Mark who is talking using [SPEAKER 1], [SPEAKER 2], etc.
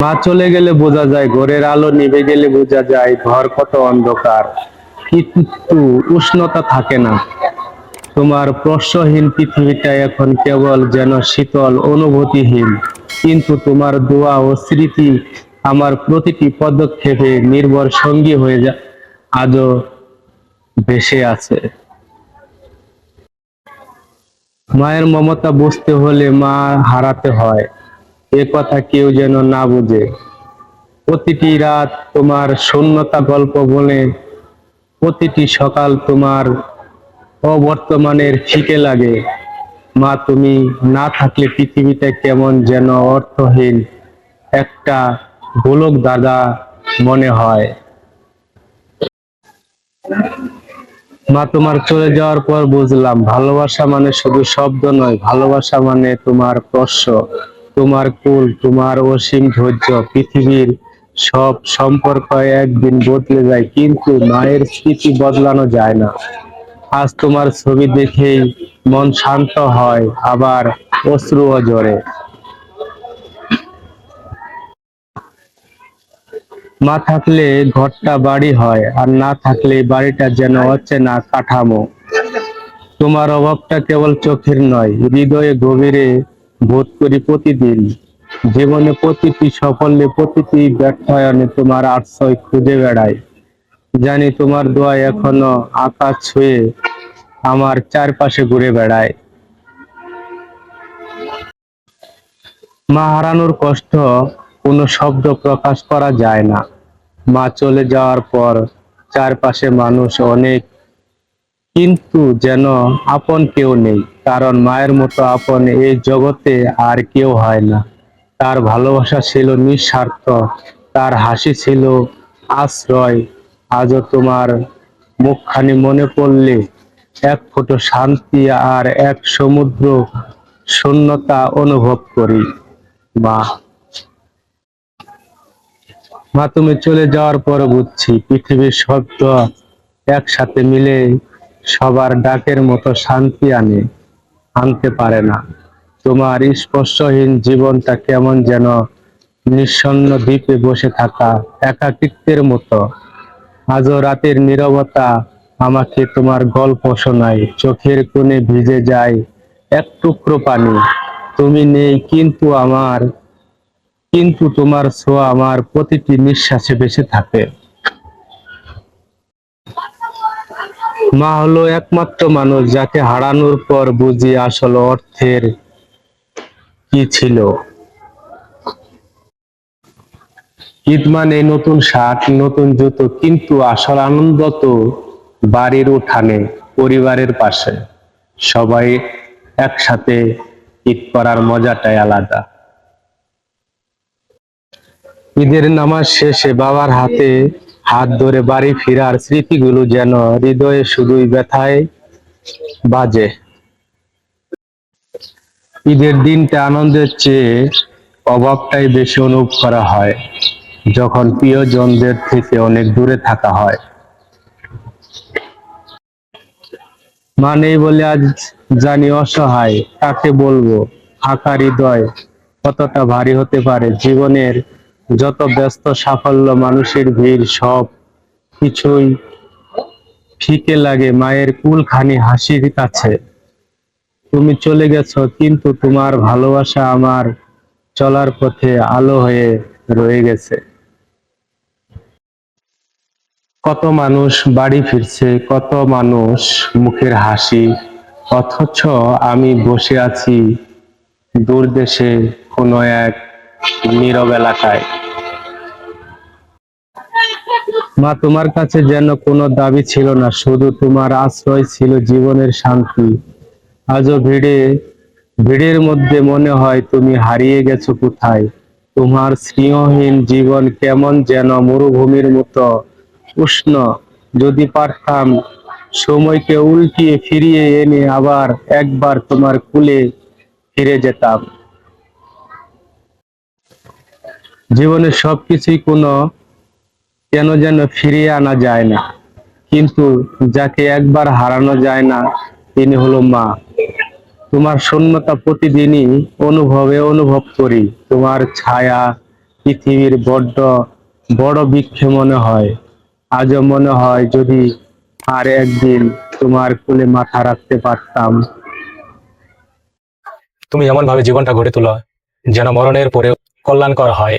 [SPEAKER 1] মা চলে গেলে বোঝা যায়, ঘরের আলো নিভে গেলে বোঝা যায়, ঘর কত অন্ধকার। কিন্তু উষ্ণতা থাকে না। তোমার প্রশ্নহীন পৃথিবীটা এখন কেবল যেন শীতল, অনুভূতিহীন। কিন্তু তোমার দোয়া ও স্মৃতি আমার প্রতিটি পদক্ষেপে নির্ভর সঙ্গী হয়ে যা, আজও ভেসে আছে। মায়ের মমতা বুঝতে হলে মা হারাতে হয়। এ কথা কেউ যেন না বুঝে। প্রতিটি রাত তোমার শূন্যতা গল্প বলে, প্রতিটি সকাল তোমার অবর্তমানের ফিকে লাগে। মা, তুমি না থাকলে পৃথিবীতে কেমন যেন অর্থহীন একটা গোলক দাদা মনে হয়। মা, তোমার চলে যাওয়ার পর বুঝলাম, ভালোবাসা মানে শুধু শব্দ নয়, ভালোবাসা মানে তোমার স্পর্শ তোমার কুল, তোমার অসীম ধৈর্য, পৃথিবীর সব সম্পর্ক একদিন বদলে যায়, কিন্তু মায়ের স্মৃতি বদলানো যায় না। আজ তোমার ছবি দেখেই মন শান্ত হয়, আবার অশ্রুও ঝরে মা থাকলে ঘরটা বাড়ি হয়, আর না থাকলে বাড়িটা যেন অচেনা কাঠামো। তোমার অভাবটা কেবল চোখের নয়, হৃদয়ে গভীরে বোধ করি প্রতিদিন জীবনে প্রতিটি সাফল্যে প্রতিটি ব্যর্থায়নে তোমার আশ্রয় খুঁজে বেড়ায়। জানি তোমার দোয়া এখনও আকাশ ছুঁয়ে আমার চারপাশে ঘুরে বেড়ায়। মা হারানোর কষ্ট কোনো শব্দ প্রকাশ করা যায় না। মা চলে যাওয়ার পর চারপাশে মানুষ অনেক, কিন্তু যেন আপন কেউ নেই। কারণ মায়ের মতো আপন এই জগতে আর কেউ হয় না। তার ভালোবাসা ছিল নিঃস্বার্থ, তার হাসি ছিল আশ্রয়। আজও তোমার মুখখানি মনে পড়লে এক ফোঁটো শান্তি আর এক সমুদ্র শূন্যতা অনুভব করি। মা। মা, তুমি চলে যাওয়ার পর বুঝছি পৃথিবীর শব্দ একসাথে মিলে সবার ডাকের মতো শান্তি আনে। আনতে পারে না। তোমার স্পর্শহীন জীবনটা কেমন যেন নিঃসন্ন দ্বীপে বসে থাকা একাকিত্বের মতো। আজও রাতের নীরবতা আমাকে তোমার গল্প শোনায়, চোখের কোণে ভিজে যায় এক টুকরো পানি। তুমি নেই, কিন্তু আমার, কিন্তু তোমার ছোঁয়া আমার প্রতিটি নিঃশ্বাসে বেঁচে থাকে। মা হলো একমাত্র মানুষ যাকে হারানোর পর বুঝি আসল অর্থের কি ছিল। ঈদ মানে নতুন শার্ট, নতুন জুতো, কিন্তু আসল আনন্দ তো বাড়ির উঠানে, পরিবারের পাশে। সবাই একসাথে ঈদ করার মজাটাই আলাদা। ঈদের নামাজ শেষে বাবার হাতে হাত ধরে বাড়ি ফেরার স্মৃতিগুলো যেন হৃদয়ে শুধুই ব্যথায় বাজে। ঈদের দিনটা আনন্দের চেয়ে অভাবটাই বেশি অনুভব করা হয়, যখন প্রিয়জনদের থেকে অনেক দূরে থাকা হয়। মা নেই বলে আজ জানি অসহায় তাকে বলব? ফাঁকা হৃদয় কতটা ভারী হতে পারে? জীবনের যত ব্যস্ত সাফল্য, মানুষের ভিড়, সব কিছুই ফিকে লাগে, মায়ের কুলখানি হাসির কাছে তুমি চলে গেছো, কিন্তু তোমার ভালোবাসা আমার চলার পথে আলো হয়ে রয়ে গেছে। কত মানুষ বাড়ি ফিরছে, কত মানুষ মুখের হাসি, অথচ আমি বসে আছি দূর দেশে কোনো এক নীরব এলাকায়। মা, তোমার কাছে যেন কোনো দাবি ছিল না, শুধু তোমার আশ্রয় ছিল জীবনের শান্তি। আজও ভিড়ে, ভিড়ের মধ্যে মনে হয় তুমি হারিয়ে গেছো কোথায়? তোমার স্নেহহীন জীবন কেমন যেন মরুভূমির মতো উষ্ণ। যদি পারতাম, সময়কে উল্টিয়ে ফিরিয়ে এনে আবার একবার তোমার কুলে ফিরে যেতাম। জীবনের সবকিছুই কোনো কেন যেন ফিরিয়ে আনা যায় না। কিন্তু যাকে একবার হারানো যায় না, তিনি হলো মা। তোমার শূন্যতা প্রতিদিনই অনুভবে, অনুভব করি। তোমার ছায়া পৃথিবীর বড্ড, বড় বৃক্ষে মনে হয়। আজও মনে হয় যদি আর একদিন তোমার কোলে মাথা রাখতে পারতাম।
[SPEAKER 2] তুমি এমন ভাবে জীবনটা গড়ে তোলো যেন মরণের পরে কল্যাণকর হয়।